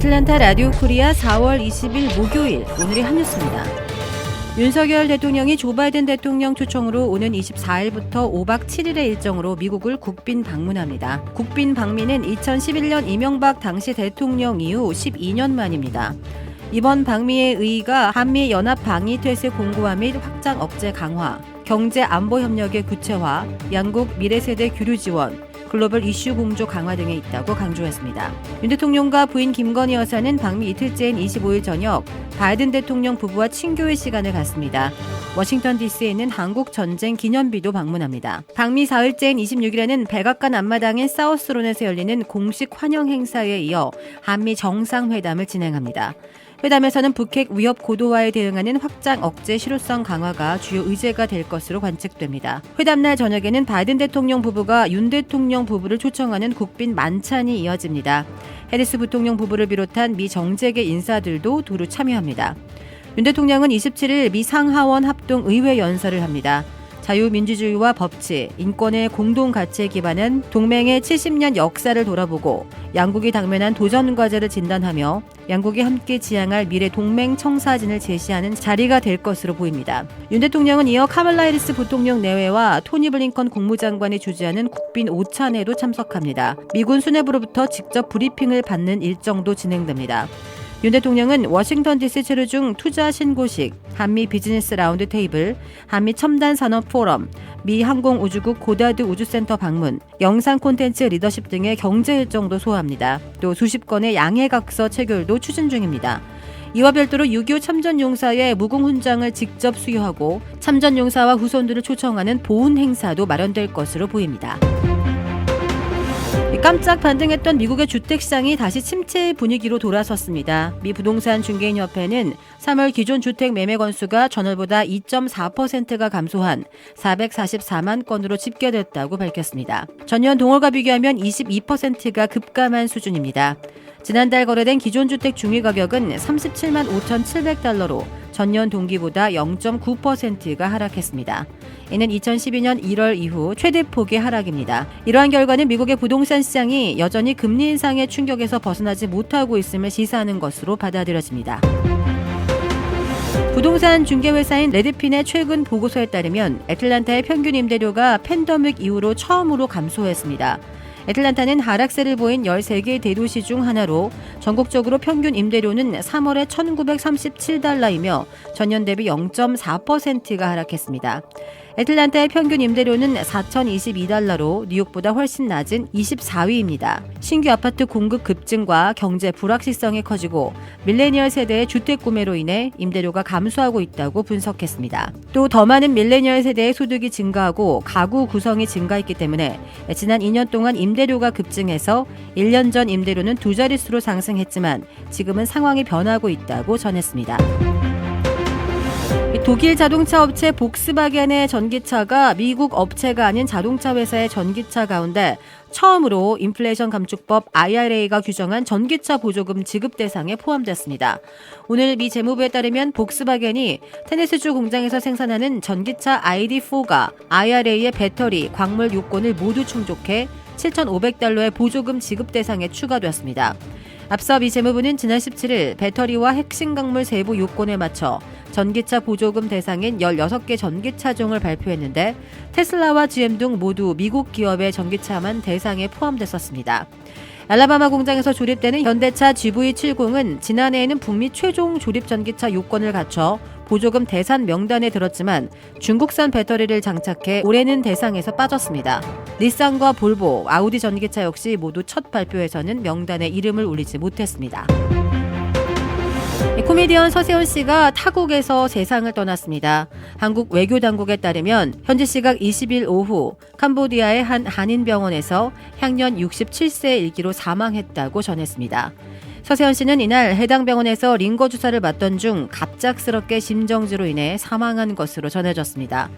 애틀란타 라디오 코리아 4월 20일 목요일 오늘의 한 뉴스입니다. 윤석열 대통령이 조 바이든 대통령 초청으로 오는 24일부터 5박 7일의 일정으로 미국을 국빈 방문합니다. 국빈 방미는 2011년 이명박 당시 대통령 이후 12년 만입니다. 이번 방미의 의의가 한미 연합 방위 태세 공고화 및 확장 억제 강화, 경제 안보 협력의 구체화, 양국 미래 세대 교류 지원, 글로벌 이슈 공조 강화 등에 있다고 강조했습니다. 윤 대통령과 부인 김건희 여사는 방미 이틀째인 25일 저녁 바이든 대통령 부부와 친교의 시간을 갖습니다. 워싱턴 DC에 있는 한국 전쟁 기념비도 방문합니다. 방미 사흘째인 26일에는 백악관 앞마당인 사우스론에서 열리는 공식 환영 행사에 이어 한미 정상회담을 진행합니다. 회담에서는 북핵 위협 고도화에 대응하는 확장 억제 실효성 강화가 주요 의제가 될 것으로 관측됩니다. 회담 날 저녁에는 바이든 대통령 부부가 윤 대통령 부부를 초청하는 국빈 만찬이 이어집니다. 해리스 부통령 부부를 비롯한 미 정재계 인사들도 두루 참여합니다. 윤 대통령은 27일 미 상하원 합동 의회 연설을 합니다. 자유민주주의와 법치, 인권의 공동 가치에 기반한 동맹의 70년 역사를 돌아보고 양국이 당면한 도전 과제를 진단하며 양국이 함께 지향할 미래 동맹 청사진을 제시하는 자리가 될 것으로 보입니다. 윤 대통령은 이어 카멀라 해리스 부통령 내외와 토니 블링컨 국무장관이 주재하는 국빈 오찬에도 참석합니다. 미군 수뇌부로부터 직접 브리핑을 받는 일정도 진행됩니다. 윤 대통령은 워싱턴 DC 체류 중 투자 신고식, 한미 비즈니스 라운드 테이블, 한미 첨단 산업 포럼, 미 항공우주국 고다드 우주센터 방문, 영상 콘텐츠 리더십 등의 경제 일정도 소화합니다. 또 수십 건의 양해각서 체결도 추진 중입니다. 이와 별도로 6.25 참전용사의 무궁훈장을 직접 수여하고 참전용사와 후손들을 초청하는 보훈 행사도 마련될 것으로 보입니다. 깜짝 반등했던 미국의 주택 시장이 다시 침체 분위기로 돌아섰습니다. 미 부동산 중개인 협회는 3월 기존 주택 매매 건수가 전월보다 2.4%가 감소한 444만 건으로 집계됐다고 밝혔습니다. 전년 동월과 비교하면 22%가 급감한 수준입니다. 지난달 거래된 기존 주택 중위 가격은 37만 5,700달러로 전년 동기보다 0.9%가 하락했습니다. 이는 2012년 1월 이후 최대폭의 하락입니다. 이러한 결과는 미국의 부동산 시장이 여전히 금리 인상의 충격에서 벗어나지 못하고 있음을 시사하는 것으로 받아들여집니다. 부동산 중개회사인 레드핀의 최근 보고서에 따르면 애틀란타의 평균 임대료가 팬더믹 이후로 처음으로 감소했습니다. 애틀란타는 하락세를 보인 13개 대도시 중 하나로 전국적으로 평균 임대료는 3월에 1937달러이며 전년 대비 0.4%가 하락했습니다. 애틀란타의 평균 임대료는 4,022달러로 뉴욕보다 훨씬 낮은 24위입니다. 신규 아파트 공급 급증과 경제 불확실성이 커지고 밀레니얼 세대의 주택 구매로 인해 임대료가 감소하고 있다고 분석했습니다. 또 더 많은 밀레니얼 세대의 소득이 증가하고 가구 구성이 증가했기 때문에 지난 2년 동안 임대료가 급증해서 1년 전 임대료는 두 자릿수로 상승했지만 지금은 상황이 변하고 있다고 전했습니다. 독일 자동차 업체 복스바겐의 전기차가 미국 업체가 아닌 자동차 회사의 전기차 가운데 처음으로 인플레이션 감축법 IRA가 규정한 전기차 보조금 지급 대상에 포함됐습니다. 오늘 미 재무부에 따르면 복스바겐이 테네스주 공장에서 생산하는 전기차 ID4가 IRA의 배터리, 광물 요건을 모두 충족해 7,500달러의 보조금 지급 대상에 추가되었습니다. 앞서 미 재무부는 지난 17일 배터리와 핵심 광물 세부 요건에 맞춰 전기차 보조금 대상인 16개 전기차종을 발표했는데 테슬라와 GM 등 모두 미국 기업의 전기차만 대상에 포함됐었습니다. 알라바마 공장에서 조립되는 현대차 GV70은 지난해에는 북미 최종 조립 전기차 요건을 갖춰 보조금 대상 명단에 들었지만 중국산 배터리를 장착해 올해는 대상에서 빠졌습니다. 닛산과 볼보, 아우디 전기차 역시 모두 첫 발표에서는 명단에 이름을 올리지 못했습니다. 코미디언 서세훈 씨가 타국에서 세상을 떠났습니다. 한국 외교 당국에 따르면 현지 시각 20일 오후 캄보디아의 한 한인 병원에서 향년 67세 일기로 사망했다고 전했습니다. 서세현 씨는 이날 해당 병원에서 링거 주사를 맞던 중 갑작스럽게 심정지로 인해 사망한 것으로 전해졌습니다.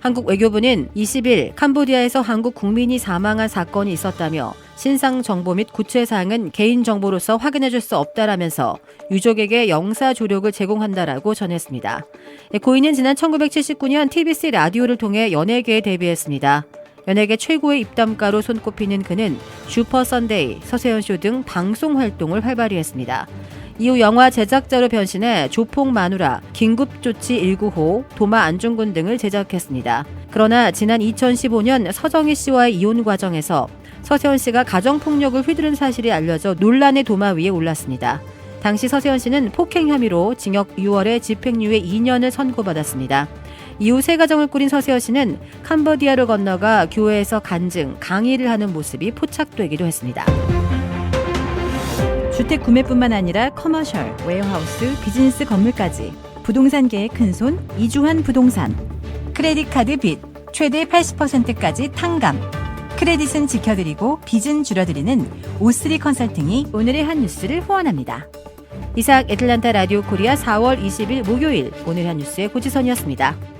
한국 외교부는 20일 캄보디아에서 한국 국민이 사망한 사건이 있었다며 신상 정보 및 구체 사항은 개인 정보로서 확인해 줄 수 없다라면서 유족에게 영사 조력을 제공한다라고 전했습니다. 고인은 지난 1979년 TBC 라디오를 통해 연예계에 데뷔했습니다. 연예계 최고의 입담가로 손꼽히는 그는 슈퍼 선데이, 서세현 쇼 등 방송 활동을 활발히 했습니다. 이후 영화 제작자로 변신해 조폭 마누라, 긴급조치 195, 도마 안중근 등을 제작했습니다. 그러나 지난 2015년 서정희 씨와의 이혼 과정에서 서세현 씨가 가정폭력을 휘두른 사실이 알려져 논란의 도마 위에 올랐습니다. 당시 서세현 씨는 폭행 혐의로 징역 6월에 집행유예 2년을 선고받았습니다. 이후 새 가정을 꾸린 서세현 씨는 캄보디아를 건너가 교회에서 간증, 강의를 하는 모습이 포착되기도 했습니다. 주택 구매뿐만 아니라 커머셜, 웨어하우스, 비즈니스 건물까지 부동산계의 큰손 이주환 부동산 크레딧 카드 빚 최대 80%까지 탕감 크레딧은 지켜드리고 빚은 줄여드리는 오스리 컨설팅이 오늘의 한 뉴스를 후원합니다. 이상 애틀란타 라디오 코리아 4월 20일 목요일 오늘 한 뉴스의 고지선이었습니다.